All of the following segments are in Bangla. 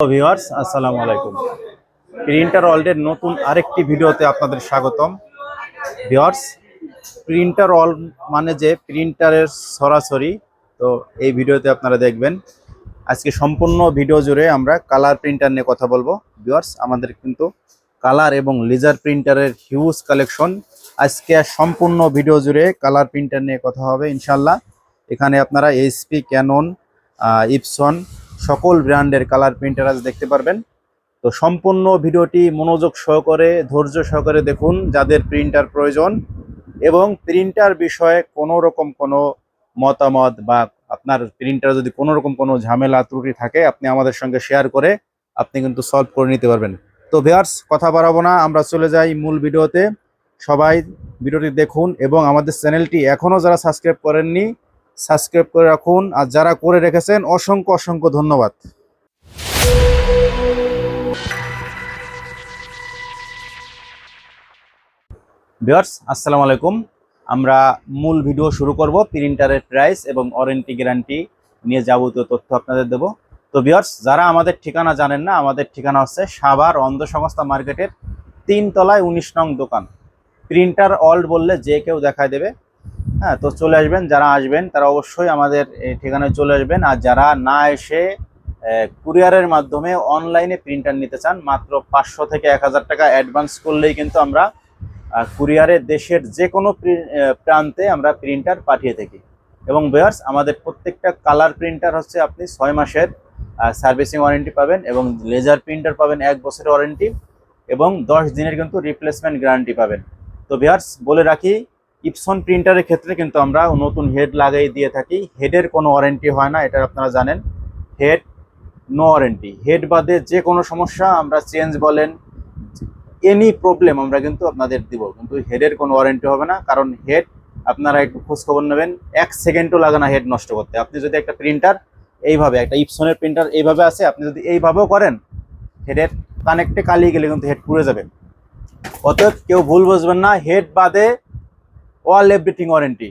ভিউয়ার্স আসসালামু আলাইকুম। প্রিন্টার ওয়ার্ল্ডের নতুন আরেকটি ভিডিওতে আপনাদের স্বাগতম। ভিউয়ার্স প্রিন্টার ওয়ার্ল্ড মানে যে প্রিন্টারের সরাসরি, তো এই ভিডিওতে আপনারা দেখবেন। আজকে সম্পূর্ণ ভিডিও জুড়ে আমরা কালার প্রিন্টার নিয়ে কথা বলব। ভিউয়ার্স আমাদের কিন্তু কালার এবং লেজার প্রিন্টারের হিউজ কালেকশন আজকে সম্পূর্ণ ভিডিও জুড়ে কালার প্রিন্টার নিয়ে কথা হবে ইনশাল্লাহ এখানে আপনারা এইচপি ক্যানন ইপসন সকল ব্র্যান্ডের কালার প্রিন্টার আজ দেখতে পারবেন। তো সম্পূর্ণ ভিডিওটি মনোযোগ সহকারে, ধৈর্য সহকারে দেখুন যাদের প্রিন্টার প্রয়োজন এবং প্রিন্টার বিষয়ে কোনো রকম কোনো মতামত বা আপনার প্রিন্টার যদি কোনো রকম কোনো ঝামেলা, ত্রুটি থাকে, আপনি আমাদের সঙ্গে শেয়ার করে আপনি কিন্তু সলভ করে নিতে পারবেন। তো ভিয়ার্স কথা বাড়াবো না, আমরা চলে যাই মূল ভিডিওতে। সবাই ভিডিওটি দেখুন এবং আমাদের চ্যানেলটি এখনও যারা সাবস্ক্রাইব করেননি সাবস্ক্রাইব করে রাখুন। আর যারা করে রেখেছেন, অসংখ্য অসংখ্য ধন্যবাদ। ভিউয়ার্স, আসসালামু আলাইকুম। আমরা মূল ভিডিও শুরু করব প্রিন্টারের প্রাইস এবং ওয়ারেন্টি গ্যারান্টি নিয়ে যাবতীয় তথ্য আপনাদের দেব। তো ভিউয়ার্স, যারা আমাদের ঠিকানা জানেন না, আমাদের ঠিকানা হচ্ছে সাভার অন্ধ সংস্থা মার্কেটের তিন তলায় উনিশ নং দোকান। প্রিন্টার অল্ড বললে যে কেউ দেখায় দেবে। হ্যাঁ তো চলে আসবেন, যারা আসবেন তারা অবশ্যই আমাদের ঠিকানায় চলে আসবেন। আর যারা না এসে কুরিয়ারের মাধ্যমে অনলাইনে প্রিন্টার নিতে চান, মাত্র পাঁচশো থেকে এক হাজার টাকা অ্যাডভান্স করলেই কিন্তু আমরা কুরিয়ারে দেশের যে কোনো প্রি- প্রান্তে আমরা প্রিন্টার পাঠিয়ে থাকি। এবং বেয়ার্স আমাদের প্রত্যেকটা কালার প্রিন্টার হচ্ছে আপনি ছয় মাসের সার্ভিসিং ওয়ারেন্টি পাবেন এবং লেজার প্রিন্টার পাবেন এক বছরের ওয়ারেন্টি এবং দশ দিনের কিন্তু রিপ্লেসমেন্ট গ্যারান্টি পাবেন। তো বেয়ার্স বলে রাখি ইপসন প্রিন্টারের ক্ষেত্রে কিন্তু আমরা নতুন হেড লাগাই দিয়ে থাকি। হেডের কোনো ওয়ারেন্টি হয় না, এটা আপনারা জানেন। হেড নো ওয়ারেন্টি হেড বাদে যে কোনো সমস্যা, আমরা চেঞ্জ বলেন এনি প্রবলেম আমরা কিন্তু আপনাদের দিব। কিন্তু হেডের কোনো ওয়ারেন্টি হবে না, কারণ হেড আপনারা একটু খোঁজখবর নেবেন, এক সেকেন্ডও লাগে না হেড নষ্ট করতে। আপনি যদি একটা প্রিন্টার এইভাবে, একটা ইপসনের প্রিন্টার এইভাবে আছে, আপনি যদি এইভাবেও করেন হেডের কানেক্টে কালিয়ে গেলে কিন্তু হেড পুড়ে যাবে। অতএব কেউ ভুল বুঝবেন না হেড বাদে অল এভরিথিং ওয়ারেন্টি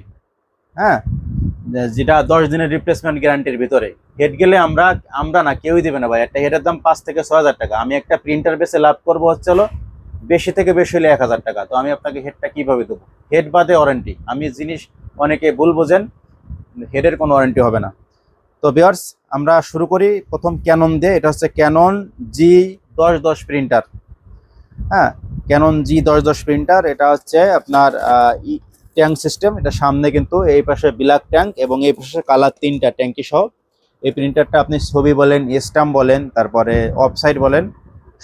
হ্যাঁ? যেটা দশ দিনের রিপ্লেসমেন্ট গ্যারান্টির ভিতরে। হেড গেলে আমরা আমরা না, কেউই দেবে না ভাই। একটা হেডের দাম পাঁচ থেকে ছ হাজার টাকা। আমি একটা প্রিন্টার বেসে লাভ করব হচ্ছে হলো, বেশি থেকে বেশি হলে এক হাজার টাকা। তো আমি আপনাকে হেডটা কীভাবে দেবো? হেড বাদে ওয়ারেন্টি আমি জিনিস অনেকে ভুল বোঝেন হেডের কোনো ওয়ারেন্টি হবে না। তো বিয়ার্স আমরা শুরু করি প্রথম ক্যানন দিয়ে। এটা হচ্ছে ক্যানন জি দশ দশ প্রিন্টার হ্যাঁ? ক্যানন জি দশ দশ প্রিন্টার এটা হচ্ছে আপনার ট্যাঙ্ক সিস্টেম। এটা সামনে কিন্তু এই পাশে ব্ল্যাক ট্যাঙ্ক এবং এই পাশে কালার তিনটা ট্যাঙ্কি সহ। এই প্রিন্টারটা আপনি ছবি বলেন, স্টাম্প বলেন, তারপরে অফসাইড বলেন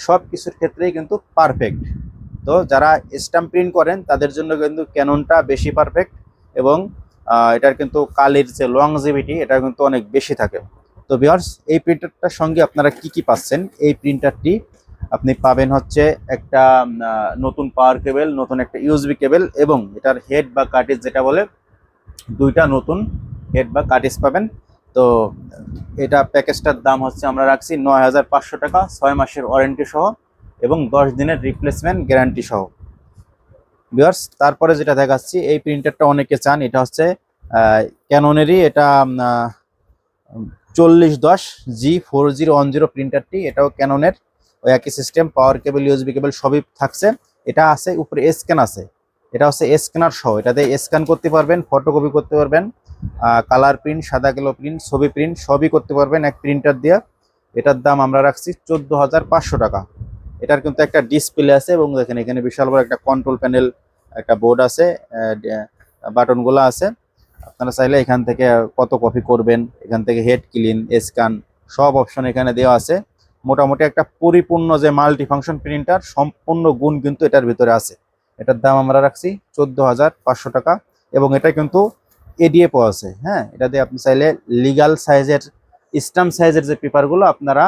সব কিছুর ক্ষেত্রেই কিন্তু পারফেক্ট তো যারা স্টাম্প প্রিন্ট করেন, তাদের জন্য কিন্তু ক্যাননটা বেশি পারফেক্ট এবং এটার কিন্তু কালির যে লংজিভিটি এটা কিন্তু অনেক বেশি থাকে। তো ভিউয়ার্স এই প্রিন্টারটার সঙ্গে আপনারা কি কি পাচ্ছেন? এই প্রিন্টারটি আপনি পাবেন হচ্ছে একটা নতুন পাওয়ার কেবল নতুন একটা ইউএসবি কেবল এবং এটার হেড বা কাটিজ যেটা বলে, দুইটা নতুন হেড বা কাটিজ পাবেন। তো এটা প্যাকেজটার দাম হচ্ছে আমরা রাখছি নয় হাজার পাঁচশো টাকা, ছয় মাসের ওয়ারেন্টি সহ এবং দশ দিনের রিপ্লেসমেন্ট গ্যারান্টি সহ। বিয়ার্স তারপরে যেটা দেখাচ্ছি, এই প্রিন্টারটা অনেকে চান, এটা হচ্ছে ক্যাননেরই এটা চল্লিশ দশ G four zero one zero প্রিন্টারটি এটাও ক্যাননের ওই একই সিস্টেম পাওয়ার কেবল ইউএসবি কেবল সবই থাকছে। এটা আছে, উপরে স্ক্যান আছে। এটা হচ্ছে স্ক্যানার সহ। এটাতে স্ক্যান করতে পারবেন ফটোকপি করতে পারবেন কালার প্রিন্ট সাদা কালো প্রিন্ট ছবি প্রিন্ট সবই করতে পারবেন এক প্রিন্টার দিয়ে। এটার দাম আমরা রাখছি চোদ্দ হাজার পাঁচশো টাকা। এটার কিন্তু একটা ডিসপ্লে আছে এবং দেখেন এখানে বিশাল বড় একটা কন্ট্রোল প্যানেল একটা বোর্ড আছে বাটনগুলো আছে। আপনারা চাইলে এখান থেকে কত কপি করবেন, এখান থেকে হেড ক্লিন স্ক্যান সব অপশন এখানে দেওয়া আছে। মোটামুটি একটা পরিপূর্ণ যে মাল্টি ফাংশন প্রিন্টার সম্পূর্ণ গুণ কিন্তু এটার ভিতরে আছে। এটার দাম আমরা রাখছি চোদ্দ হাজার পাঁচশো টাকা এবং এটা কিন্তু এডিএফও আছে হ্যাঁ? এটা দিয়ে আপনি চাইলে লিগাল সাইজের স্টাম্প সাইজের যে পেপারগুলো আপনারা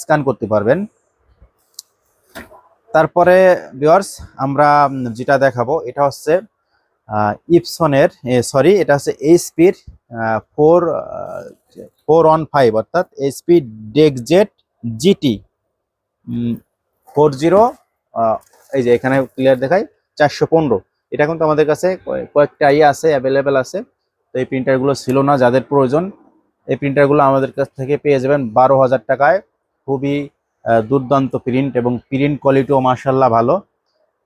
স্ক্যান করতে পারবেন। তারপরে ভিউয়ার্স আমরা যেটা দেখাবো, এটা হচ্ছে ইপসনের সরি এটা হচ্ছে এইচপির ফোর ফোর ওয়ান ফাইভ অর্থাৎ HP DeskJet GT four zero এই যে এখানে ক্লিয়ার দেখায় চারশো পনেরো। এটা কিন্তু আমাদের কাছে কয়ে- কয়েকটা ইয়ে আছে অ্যাভেলেবেল আছে। তো এই প্রিন্টারগুলো ছিল না, যাদের প্রয়োজন। এই প্রিন্টারগুলো আমাদের কাছ থেকে পেয়ে যাবেন বারো হাজার টাকায়। খুবই দুর্দান্ত প্রিন্ট এবং প্রিন্ট কোয়ালিটিও মার্শাল্লাহ ভালো।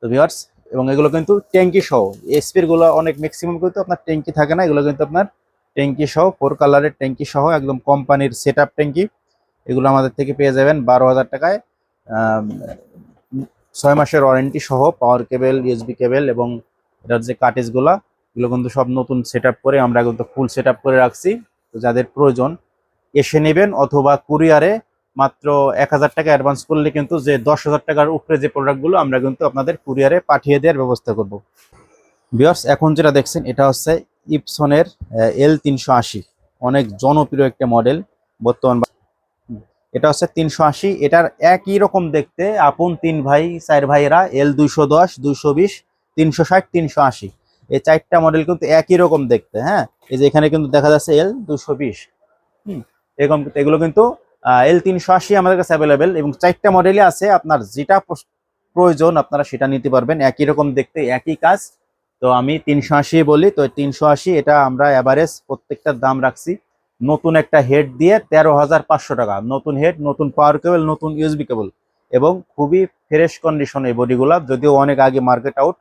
তো ভিওয়ার্স এবং এগুলো কিন্তু ট্যাঙ্কি সহ। এসপিরগুলো অনেক ম্যাক্সিমাম কিন্তু আপনার ট্যাঙ্কি থাকে না। এগুলো কিন্তু আপনার ট্যাঙ্কি সহ ফোর কালারের ট্যাঙ্কি সহ, একদম কোম্পানির সেট আপ ট্যাঙ্কি এগুলো আমাদের থেকে পেয়ে যাবেন বারো হাজার টাকায়। ছয় মাসের ওয়ারেন্টি সহ পাওয়ার কেবেল ইউএসবি কেবেল এবং এটার যে কাটেজগুলা এগুলো কিন্তু সব নতুন সেট করে আমরা কিন্তু ফুল সেট করে রাখছি। তো যাদের প্রয়োজন এসে নেবেন অথবা কুরিয়ারে মাত্র এক হাজার টাকা অ্যাডভান্স করলে কিন্তু যে দশ হাজার টাকার উপরে যে প্রোডাক্টগুলো আমরা কিন্তু আপনাদের কুরিয়ারে পাঠিয়ে দেওয়ার ব্যবস্থা করব। বিয়ার্স এখন যেটা দেখছেন, এটা হচ্ছে ইপসনের এল তিনশো আশি। অনেক জনপ্রিয় একটা মডেল বর্তমান এটা হচ্ছে তিনশো আশি। এটার একই রকম দেখতে আপন তিন ভাই, চার ভাইয়েরা এল দুইশো দশ, দুইশো বিশ, তিনশো ষাট, তিনশো আশি। এই চারটা মডেল কিন্তু একই রকম দেখতে হ্যাঁ? এই যে এখানে কিন্তু দেখা যাচ্ছে এল দুশো বিশ। হুম, এরকম এগুলো কিন্তু এল তিনশো আশি আমাদের কাছে অ্যাভেলেবেল এবং চারটা মডেলই আছে আপনার যেটা প্রয়োজন আপনারা সেটা নিতে পারবেন। একই রকম দেখতে, একই কাজ। তো আমি তিনশো আশি বলি, তো তিনশো আশি, এটা আমরা অ্যাভারেজ প্রত্যেকটার দাম রাখছি। নতুন একটা হেড দিয়ে তেরো হাজার পাঁচশো টাকা। নতুন হেড, নতুন পাওয়ার কেবল নতুন ইউএসবি কেবল এবং খুবই ফ্রেশ কন্ডিশন এই বডিগুলা যদিও অনেক আগে মার্কেট আউট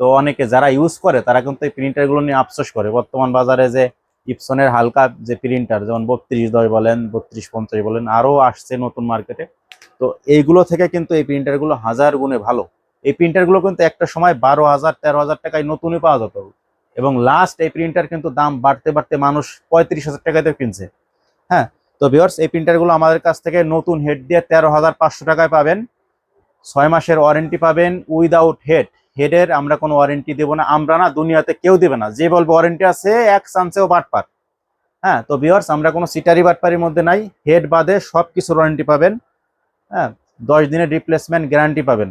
তো অনেকে যারা ইউজ করে, তারা কিন্তু এই প্রিন্টারগুলো নিয়ে আফসোস করে। বর্তমান বাজারে যে ইপসনের হালকা যে প্রিন্টার যেমন বত্রিশ দশ বলেন, বত্রিশ পঞ্চাশ বলেন, আরও আসছে নতুন মার্কেটে তো এইগুলো থেকে কিন্তু এই প্রিন্টারগুলো হাজার গুণে ভালো। এই প্রিন্টারগুলো কিন্তু একটা সময় বারো হাজার, তেরো হাজার টাকায় নতুনই পাওয়া যেত। এবং লাস্ট এই প্রিন্টার কিন্তু দাম বাড়তে বাড়তে মানুষ পঁয়ত্রিশ হাজার টাকাতে কিনছে। হ্যাঁ তো ভিওর্স এই প্রিন্টারগুলো আমাদের কাছ থেকে নতুন হেড দিয়ে তেরো হাজার পাঁচশো টাকায় পাবেন। ছয় মাসের ওয়ারেন্টি পাবেন উইদাউট হেড হেডের আমরা কোনো ওয়ারেন্টি দেবো না, আমরা না, দুনিয়াতে কেউ দেবে না। যে বলব ওয়ারেন্টি আছে, এক চান্সেও বাটপার হ্যাঁ তো ভিওর্স আমরা কোনো সিটারি বাটপারির মধ্যে নাই। হেড বাদে সব কিছুর ওয়ারেন্টি পাবেন। হ্যাঁ দশ দিনের রিপ্লেসমেন্ট গ্যারান্টি পাবেন।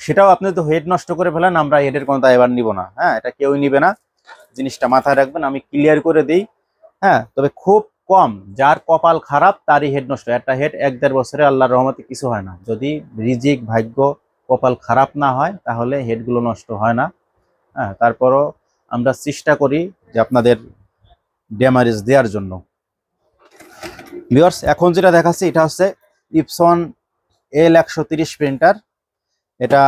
সেটাও আপনি তো হেড নষ্ট করে ফেলেন, আমরা হেডের কোনো দায়ভার নিব না। হ্যাঁ এটা কেউই নিবে না। জিনিসটা মাথায় রাখবেন, আমি ক্লিয়ার করে দিই। হ্যাঁ তবে খুব কম, যার কপাল খারাপ তারই হেড নষ্ট। একটা হেড এক দেড় বছরে আল্লাহর রহমতে কিছু হয় না। যদি রিজিক, ভাগ্য, কপাল খারাপ না হয়, তাহলে হেডগুলো নষ্ট হয় না। হ্যাঁ তারপরও আমরা চেষ্টা করি যে আপনাদের ড্যামারেজ দেওয়ার জন্য। ভিওর্স এখন যেটা দেখাচ্ছি, এটা হচ্ছে ইপসন এল একশো তিরিশ প্রিন্টার এটা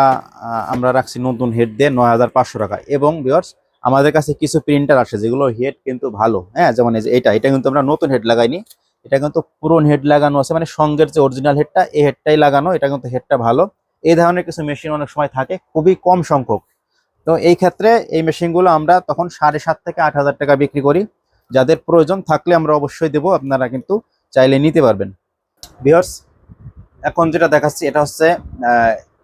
আমরা রাখছি নতুন হেড দিয়ে নয় হাজার পাঁচশো টাকা। এবং ভিওর্স আমাদের কাছে কিছু প্রিন্টার আসে যেগুলো হেড কিন্তু ভালো। হ্যাঁ যেমন এটা এটা কিন্তু আমরা নতুন হেড লাগাইনি। এটা কিন্তু পুরন হেড লাগানো আছে মানে সঙ্গের যে অরিজিনাল হেডটা এই হেডটাই লাগানো, এটা কিন্তু হেডটা ভালো। এই ধরনের কিছু মেশিন অনেক সময় থাকে, খুবই কম সংখ্যক। তো এই ক্ষেত্রে এই মেশিনগুলো আমরা তখন সাড়ে সাত থেকে আট হাজার টাকা বিক্রি করি। যাদের প্রয়োজন থাকলে আমরা অবশ্যই দেবো, আপনারা কিন্তু চাইলে নিতে পারবেন। ভিওর্স এখন যেটা দেখাচ্ছি, এটা হচ্ছে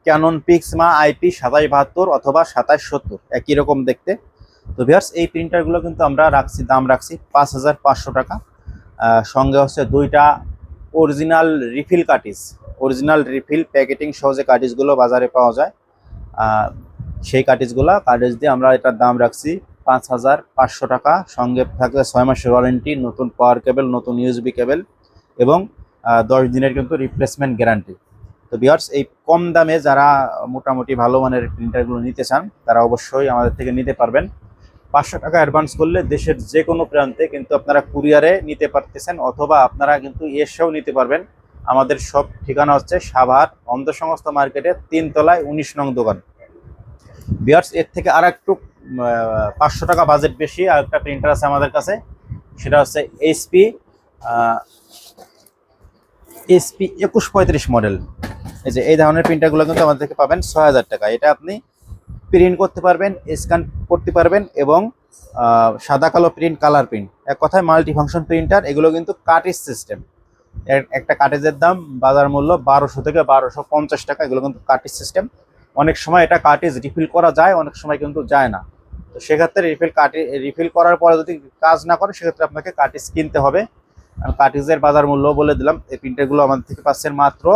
ক্যানন পিক্সমা আইপি সাতাশ বাহাত্তর অথবা সাতাশ সত্তর, একই রকম দেখতে। তো ভিওর্স এই প্রিন্টারগুলো কিন্তু আমরা রাখছি, দাম রাখছি পাঁচ হাজার পাঁচশো টাকা। সঙ্গে হচ্ছে দুইটা original refill cartridges original refill packeting সহ যে কাটিসগুলো বাজারে পাওয়া যায়। সেই কাটিসগুলো কাটিস দিয়ে আমরা এটার দাম রাখছি পাঁচ হাজার পাঁচশো টাকা। সঙ্গে থাকবে ছয় মাসের ওয়ারেন্টি নতুন পাওয়ার কেবল নতুন ইউএসবি কেবল এবং দশ দিনের কিন্তু রিপ্লেসমেন্ট গ্যারান্টি তো বিয়ার্স এই কম দামে যারা মোটামুটি ভালো মানের প্রিন্টারগুলো নিতে চান, তারা অবশ্যই আমাদের থেকে নিতে পারবেন। পাঁচশো টাকা অ্যাডভান্স করলে দেশের যে কোনো প্রান্তে কিন্তু আপনারা কুরিয়ারে নিতে পারতেছেন, অথবা আপনারা কিন্তু এসেও নিতে পারবেন। আমাদের সব ঠিকানা হচ্ছে সাভার অন্ধ সংস্থা মার্কেটে, তিনতলায় উনিশ নং দোকান। বিয়ার্স এর থেকে আর একটু পাঁচশো টাকা বাজেট বেশি, আর একটা প্রিন্টার আছে আমাদের কাছে, সেটা হচ্ছে এইচপি এসপি একুশ পঁয়ত্রিশ মডেল এই যে, এই ধরনের প্রিন্টারগুলো কিন্তু আমাদের থেকে পাবেন ছয় হাজার টাকা। এটা আপনি প্রিন্ট করতে পারবেন স্ক্যান করতে পারবেন এবং সাদা কালো প্রিন্ট কালার প্রিন্ট এক কথায় মাল্টি ফাংশন প্রিন্টার এগুলো কিন্তু কাটেজ সিস্টেম একটা কাটেজের দাম বাজার মূল্য বারোশো থেকে বারোশো পঞ্চাশ টাকা, এগুলো কিন্তু কাটিস সিস্টেম অনেক সময় এটা কাটিস রিফিল করা যায়, অনেক সময় কিন্তু যায় না। তো সেক্ষেত্রে রিফিল কাটে রিফিল করার পরে যদি কাজ না করে, সেক্ষেত্রে আপনাকে কাটিস কিনতে হবে। কাটিজের বাজার মূল্য বলে দিলাম, এই প্রিন্টারগুলো আমাদের থেকে পাচ্ছেন মাত্র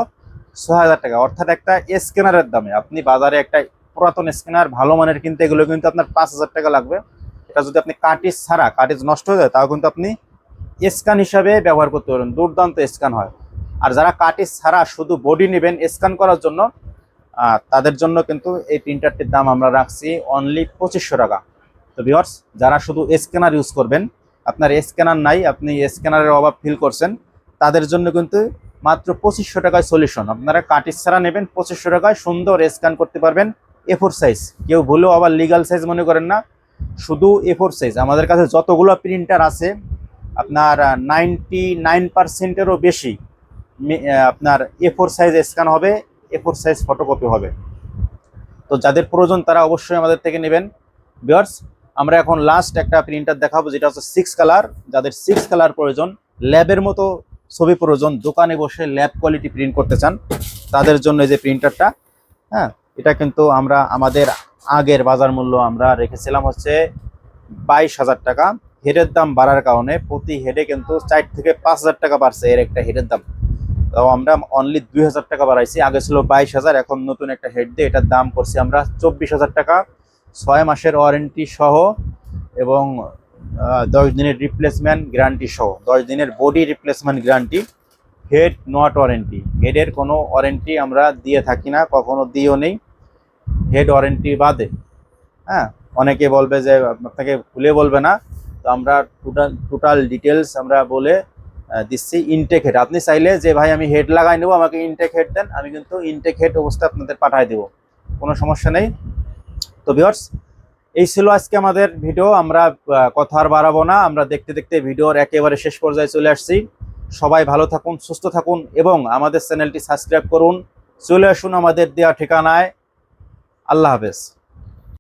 ছ হাজার টাকা। অর্থাৎ একটা স্ক্যানারের দামে। আপনি বাজারে একটা পুরাতন স্ক্যানার, ভালো মানের কিনতে এগুলো কিন্তু আপনার পাঁচ হাজার টাকা লাগবে। এটা যদি আপনি কাটিস ছাড়া কাটিস নষ্ট হয়ে যায়, তাও কিন্তু আপনি স্ক্যান হিসাবে ব্যবহার করতে পারবেন দুর্দান্ত স্ক্যান হয়। আর যারা কাটিস ছাড়া শুধু বডি নেবেন স্ক্যান করার জন্য তাদের জন্য কিন্তু এই প্রিন্টারটির দাম আমরা রাখছি অনলি পঁচিশশো টাকা। তো ভিওর্স যারা শুধু স্ক্যানার ইউজ করবেন, আপনার স্ক্যানার নাই, আপনি স্ক্যানারের অভাব ফিল করছেন তাদের জন্য কিন্তু মাত্র পঁচিশশো টাকায় সলিউশন আপনারা কাটিস ছাড়া নেবেন, পঁচিশশো টাকায় সুন্দর স্ক্যান করতে পারবেন। এ ফোর সাইজ কেউ ভুলেও আবার লিগাল সাইজ মনে করেন না। শুধু এ ফোর সাইজ আমাদের কাছে যতগুলো প্রিন্টার আছে, আপনার নাইনটি নাইন পার্সেন্টেরও বেশি আপনার এ ফোর সাইজ স্ক্যান হবে এ ফোর সাইজ ফটোকপি হবে। তো যাদের প্রয়োজন, তারা অবশ্যই আমাদের থেকে নেবেন। বিয়ার্স আমরা এখন লাস্ট একটা প্রিন্টার দেখাবো, যেটা হচ্ছে সিক্স কালার যাদের সিক্স কালার প্রয়োজন ল্যাবের মতো ছবি প্রয়োজন, দোকানে বসে ল্যাব কোয়ালিটি প্রিন্ট করতে চান, তাদের জন্য যে প্রিন্টারটা হ্যাঁ এটা কিন্তু আমরা আমাদের আগের বাজার মূল্য আমরা রেখেছিলাম হচ্ছে বাইশ হাজার টাকা। হেডের দাম বাড়ার কারণে প্রতি হেডে কিন্তু চার থেকে পাঁচ হাজার টাকা বাড়ছে এর একটা হেডের দাম। তো আমরা অনলি দুই হাজার টাকা বাড়াইছি, আগে ছিল বাইশ হাজার, এখন নতুন একটা হেড দিয়ে এটার দাম করছি আমরা চব্বিশ হাজার টাকা। ছয় মাসের ওয়ারেন্টি সহ এবং দশ দিনের রিপ্লেসমেন্ট গ্যারান্টি সহ। দশ দিনের body replacement guarantee head not warranty হেডের কোনো ওয়ারেন্টি আমরা দিয়ে থাকি না, কখনো দিও নেই। হেড ওয়ারেন্টি বাদে। হ্যাঁ অনেকে বলবে যে, আপনাকে খুলে বলবে না। তো আমরা টোটাল টোটাল ডিটেলস আমরা বলে দিচ্ছি ইনটেক হেড আপনি চাইলে যে, ভাই, আমি হেড লাগাই নেব, আমাকে ইনটেক হেড দেন, আমি কিন্তু ইনটেক হেড অবস্থা আপনাদের পাঠাই দেবো। কোনো সমস্যা নেই। তো ভিউয়ার্স এই ছিল আজকে আমাদের ভিডিও। আমরা কথা আর বাড়াবো না। আমরা দেখতে দেখতে ভিডিওর একেবারে শেষ পর্যায়ে চলে আসছি। সবাই ভালো থাকুন, সুস্থ থাকুন এবং আমাদের চ্যানেলটি সাবস্ক্রাইব করুন। চলে আসুন আমাদের দেওয়া ঠিকানায়। আল্লাহ হাফেজ।